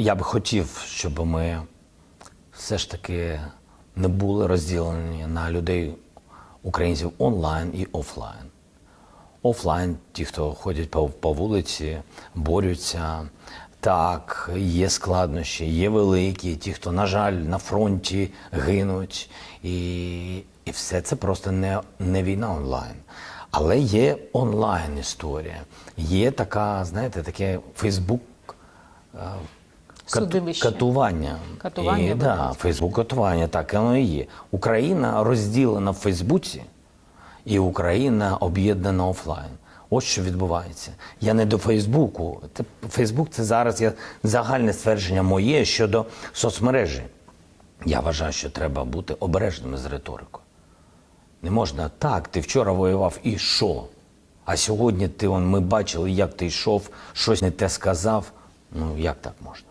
я би хотів, щоб ми все ж таки не були розділені на людей, українців онлайн і офлайн. Офлайн, ті, хто ходять по, по вулиці, борються. Так, є складнощі, є великі, ті, хто, на жаль, на фронті гинуть. І, і все це просто не, не війна онлайн. Але є онлайн історія. Є така, знаєте, таке Фейсбук Судилище. катування. Катування І, да. Фейсбук катування, так воно і є. Україна розділена в Фейсбуці, і Україна об'єднана офлайн. Ось що відбувається. Я не до Фейсбуку. Фейсбук це зараз є загальне ствердження моє щодо соцмережі. Я вважаю, що треба бути обережними з риторикою. Не можна так, ти вчора воював і що? А сьогодні ти он, ми бачили, як ти йшов, щось не те сказав. Ну як так можна?